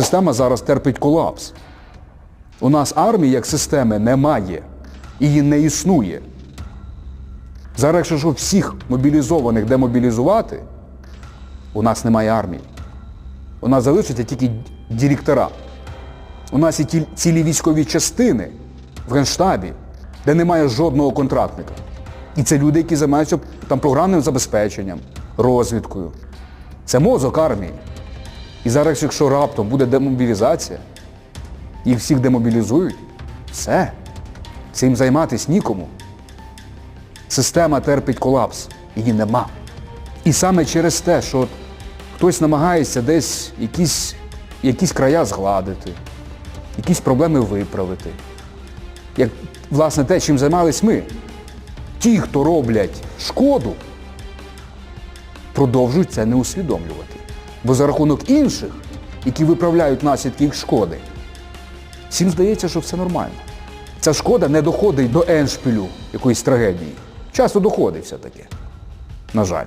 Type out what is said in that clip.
Система зараз терпить колапс. У нас армії як системи немає. Її не існує. Зараз, якщо що всіх мобілізованих демобілізувати, у нас немає армії. У нас залишаться тільки директора. У нас є цілі військові частини в Генштабі, де немає жодного контрактника. І це люди, які займаються там програмним забезпеченням, розвідкою. Це мозок армії. І зараз, якщо раптом буде демобілізація, їх всіх демобілізують, все. Цим займатися нікому. Система терпить колапс, її нема. І саме через те, що хтось намагається десь якісь, якісь края згладити, якісь проблеми виправити. Як, власне, те, чим займались ми. Ті, хто роблять шкоду, продовжують це не усвідомлювати. Бо за рахунок інших, які виправляють наслідки їх шкоди, всім здається, що все нормально. Ця шкода не доходить до еншпілю якоїсь трагедії. Часто доходить все-таки. На жаль.